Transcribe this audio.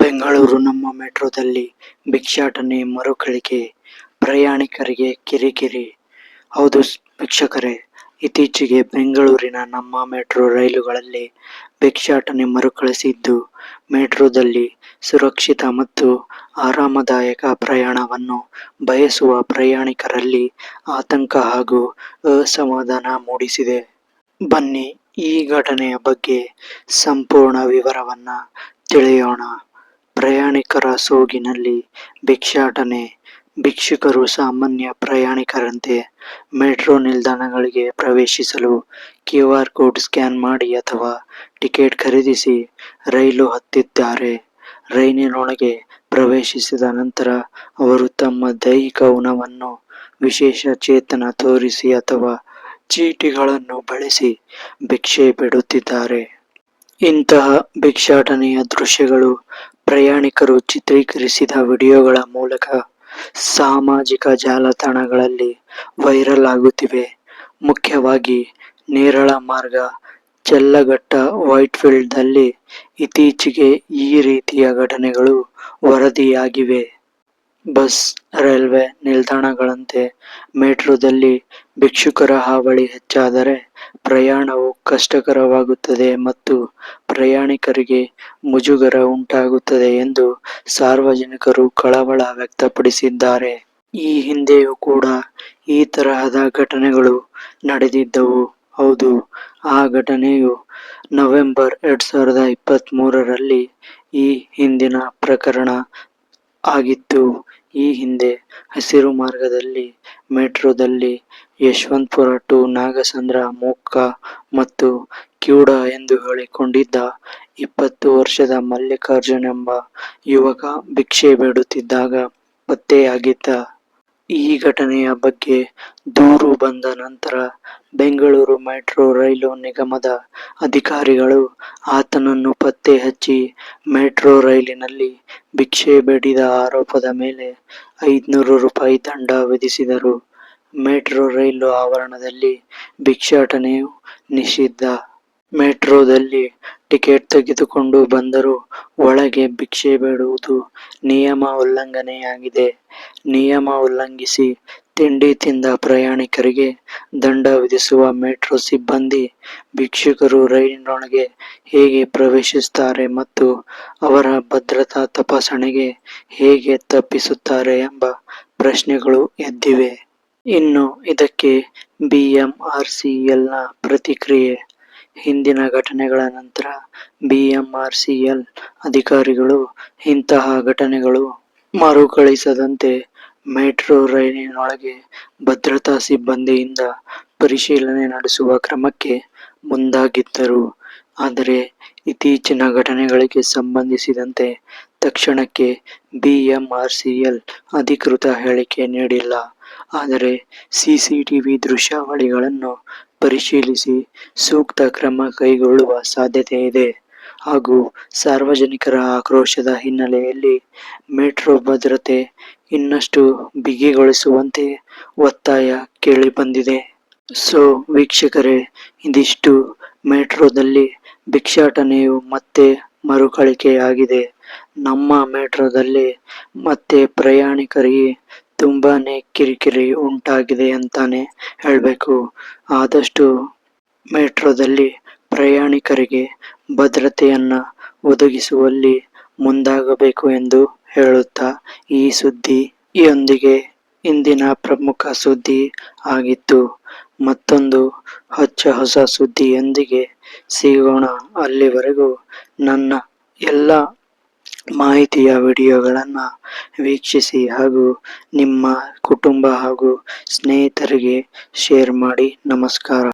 ಬೆಂಗಳೂರು ನಮ್ಮ ಮೆಟ್ರೋದಲ್ಲಿ ಭಿಕ್ಷಾಟನೆ ಮರುಕಳಿಕೆ, ಪ್ರಯಾಣಿಕರಿಗೆ ಕಿರಿಕಿರಿ. ಹೌದು ವೀಕ್ಷಕರೇ ಇತ್ತೀಚೆಗೆ ಬೆಂಗಳೂರಿನ ನಮ್ಮ ಮೆಟ್ರೋ ರೈಲುಗಳಲ್ಲಿ ಭಿಕ್ಷಾಟನೆ ಮರುಕಳಿಸಿದ್ದು, ಮೆಟ್ರೋದಲ್ಲಿ ಸುರಕ್ಷಿತ ಮತ್ತು ಆರಾಮದಾಯಕ ಪ್ರಯಾಣವನ್ನು ಬಯಸುವ ಪ್ರಯಾಣಿಕರಲ್ಲಿ ಆತಂಕ ಹಾಗೂ ಅಸಮಾಧಾನ ಮೂಡಿಸಿದೆ. ಬನ್ನಿ ಈ ಘಟನೆಯ ಬಗ್ಗೆ ಸಂಪೂರ್ಣ ವಿವರವನ್ನ ತಿಳಿಯೋಣ. ಪ್ರಯಾಣಿಕರ ಸೋಗಿನಲ್ಲಿ ಭಿಕ್ಷಾಟನೆ. ಭಿಕ್ಷುಕರು ಸಾಮಾನ್ಯ ಪ್ರಯಾಣಿಕರಂತೆ ಮೆಟ್ರೋ ನಿಲ್ದಾಣಗಳಿಗೆ ಪ್ರವೇಶಿಸಲು ಕ್ಯೂ ಆರ್ ಕೋಡ್ ಸ್ಕ್ಯಾನ್ ಮಾಡಿ ಅಥವಾ ಟಿಕೆಟ್ ಖರೀದಿಸಿ ರೈಲು ಹತ್ತಿದ್ದಾರೆ. ರೈಲಿನೊಳಗೆ ಪ್ರವೇಶಿಸಿದ ನಂತರ ಅವರು ತಮ್ಮ ದೈಹಿಕ ಉಣವನ್ನು ವಿಶೇಷ ಚೇತನ ತೋರಿಸಿ ಅಥವಾ ಚೀಟಿಗಳನ್ನು ಬಳಸಿ ಭಿಕ್ಷೆ ಬಿಡುತ್ತಿದ್ದಾರೆ. ಇಂತಹ ಭಿಕ್ಷಾಟನೆಯ ದೃಶ್ಯಗಳು ಪ್ರಯಾಣಿಕರು ಚಿತ್ರೀಕರಿಸಿದ ವಿಡಿಯೋಗಳ ಮೂಲಕ ಸಾಮಾಜಿಕ ಜಾಲತಾಣಗಳಲ್ಲಿ ವೈರಲ್ ಆಗುತ್ತಿವೆ. ಮುಖ್ಯವಾಗಿ ನೇರಳ ಮಾರ್ಗ ಚಲ್ಲಘಟ್ಟ ವೈಟ್ಫೀಲ್ಡ್ನಲ್ಲಿ ಇತ್ತೀಚೆಗೆ ಈ ರೀತಿಯ ಘಟನೆಗಳು ವರದಿಯಾಗಿವೆ. ಬಸ್, ರೈಲ್ವೆ ನಿಲ್ದಾಣಗಳಂತೆ ಮೆಟ್ರೋದಲ್ಲಿ ಭಿಕ್ಷುಕರ ಹಾವಳಿ ಹೆಚ್ಚಾದರೆ ಪ್ರಯಾಣವು ಕಷ್ಟಕರವಾಗುತ್ತದೆ ಮತ್ತು ಪ್ರಯಾಣಿಕರಿಗೆ ಮುಜುಗರ ಉಂಟಾಗುತ್ತದೆ ಎಂದು ಸಾರ್ವಜನಿಕರು ಕಳವಳ ವ್ಯಕ್ತಪಡಿಸಿದ್ದಾರೆ. ಈ ಹಿಂದೆಯೂ ಕೂಡ ಈ ತರಹದ ಘಟನೆಗಳು ನಡೆದಿದ್ದವು. ಹೌದು, ಆ ಘಟನೆಯು ನವೆಂಬರ್ ಎರಡ್ ಸಾವಿರದ ಇಪ್ಪತ್ತ್ ಮೂರರಲ್ಲಿ ಈ ಹಿಂದಿನ ಪ್ರಕರಣ ಆಗಿತ್ತು. ಈ ಹಿಂದೆ ಹಸಿರು ಮಾರ್ಗದಲ್ಲಿ, ಮೆಟ್ರೋದಲ್ಲಿ ಯಶವಂತಪುರ ಟು ನಾಗಸಂದ್ರ, ಮೊಕ್ಕ ಮತ್ತು ಕ್ಯೂಡ ಎಂದು ಹೇಳಿಕೊಂಡಿದ್ದ ಇಪ್ಪತ್ತು ವರ್ಷದ ಮಲ್ಲಿಕಾರ್ಜುನ್ ಎಂಬ ಯುವಕ ಭಿಕ್ಷೆ ಬೇಡುತ್ತಿದ್ದಾಗ ಪತ್ತೆಯಾಗಿದ್ದ ಈ ಘಟನೆಯ ಬಗ್ಗೆ ದೂರು ಬಂದ ನಂತರ ಬೆಂಗಳೂರು ಮೆಟ್ರೋ ರೈಲು ನಿಗಮದ ಅಧಿಕಾರಿಗಳು ಆತನನ್ನು ಪತ್ತೆ ಹಚ್ಚಿ ಮೆಟ್ರೋ ರೈಲಿನಲ್ಲಿ ಭಿಕ್ಷೆ ಬೇಡಿದ ಆರೋಪದ ಮೇಲೆ ಐದುನೂರು ರೂಪಾಯಿ ದಂಡ ವಿಧಿಸಿದರು. ಮೆಟ್ರೋ ರೈಲು ಆವರಣದಲ್ಲಿ ಭಿಕ್ಷಾಟನೆಯು ನಿಷಿದ್ಧ. ಮೆಟ್ರೋದಲ್ಲಿ ಟಿಕೆಟ್ ತೆಗೆದುಕೊಂಡು ಬಂದರೂ. ಒಳಗೆ ಭಿಕ್ಷೆ ಬೇಡುವುದು ನಿಯಮ ಉಲ್ಲಂಘನೆಯಾಗಿದೆ. ನಿಯಮ ಉಲ್ಲಂಘಿಸಿ ತಿಂಡಿ ತಿಂದ ಪ್ರಯಾಣಿಕರಿಗೆ ದಂಡ ವಿಧಿಸುವ ಮೆಟ್ರೋ ಸಿಬ್ಬಂದಿ ಭಿಕ್ಷುಕರು ರೈಲಿನೊಳಗೆ ಹೇಗೆ ಪ್ರವೇಶಿಸುತ್ತಾರೆ ಮತ್ತು ಅವರ ಭದ್ರತಾ ತಪಾಸಣೆಗೆ ಹೇಗೆ ತಪ್ಪಿಸುತ್ತಾರೆ ಎಂಬ ಪ್ರಶ್ನೆಗಳು ಎದ್ದಿವೆ. ಇನ್ನು ಇದಕ್ಕೆ ಬಿಎಂಆರ್ಸಿಎಲ್ನ ಪ್ರತಿಕ್ರಿಯೆ. ಹಿಂದಿನ ಘಟನೆಗಳ ನಂತರ ಬಿಎಂಆರ್ಸಿಎಲ್ ಅಧಿಕಾರಿಗಳು ಇಂತಹ ಘಟನೆಗಳು ಮರುಕಳಿಸದಂತೆ ಮೆಟ್ರೋ ರೈಲಿನೊಳಗೆ ಭದ್ರತಾ ಸಿಬ್ಬಂದಿಯಿಂದ ಪರಿಶೀಲನೆ ನಡೆಸುವ ಕ್ರಮಕ್ಕೆ ಮುಂದಾಗಿದ್ದರು. ಆದರೆ ಇತ್ತೀಚಿನ ಘಟನೆಗಳಿಗೆ ಸಂಬಂಧಿಸಿದಂತೆ ತಕ್ಷಣಕ್ಕೆ ಬಿಎಂಆರ್ಸಿಎಲ್ ಅಧಿಕೃತ ಹೇಳಿಕೆ ನೀಡಿಲ್ಲ. ಆದರೆ ಸಿಸಿಟಿವಿ ದೃಶ್ಯಾವಳಿಗಳನ್ನು ಪರಿಶೀಲಿಸಿ ಸೂಕ್ತ ಕ್ರಮ ಕೈಗೊಳ್ಳುವ ಸಾಧ್ಯತೆ ಇದೆ. ಹಾಗೂ ಸಾರ್ವಜನಿಕರ ಆಕ್ರೋಶದ ಹಿನ್ನೆಲೆಯಲ್ಲಿ ಮೆಟ್ರೋ ಭದ್ರತೆ ಇನ್ನಷ್ಟು ಬಿಗಿಗೊಳಿಸುವಂತೆ ಒತ್ತಾಯ ಕೇಳಿಬಂದಿದೆ. ಸೊ, ವೀಕ್ಷಕರೇ, ಇದಿಷ್ಟು ಮೆಟ್ರೋದಲ್ಲಿ ಭಿಕ್ಷಾಟನೆಯು ಮತ್ತೆ ಮರುಕಳಿಕೆಯಾಗಿದೆ. ನಮ್ಮ ಮೆಟ್ರೋದಲ್ಲಿ ಮತ್ತೆ ಪ್ರಯಾಣಿಕರಿಗೆ ತುಂಬಾನೇ ಕಿರಿಕಿರಿ ಉಂಟಾಗಿದೆ ಅಂತಾನೆ ಹೇಳಬೇಕು. ಆದಷ್ಟು ಮೆಟ್ರೋದಲ್ಲಿ ಪ್ರಯಾಣಿಕರಿಗೆ ಭದ್ರತೆಯನ್ನು ಒದಗಿಸುವಲ್ಲಿ ಮುಂದಾಗಬೇಕು ಎಂದು ಹೇಳುತ್ತಾ ಈ ಸುದ್ದಿಯೊಂದಿಗೆ ಇಂದಿನ ಪ್ರಮುಖ ಸುದ್ದಿ ಆಗಿತ್ತು. ಮತ್ತೊಂದು ಹೊಚ್ಚ ಹೊಸ ಸುದ್ದಿಯೊಂದಿಗೆ ಸಿಗೋಣ. ಅಲ್ಲಿವರೆಗೂ ನನ್ನ ಎಲ್ಲ ಮಾಹಿತಿಯ ವಿಡಿಯೋಗಳನ್ನು ವೀಕ್ಷಿಸಿ ಹಾಗೂ ನಿಮ್ಮ ಕುಟುಂಬ ಹಾಗೂ ಸ್ನೇಹಿತರಿಗೆ ಶೇರ್ ಮಾಡಿ. ನಮಸ್ಕಾರ.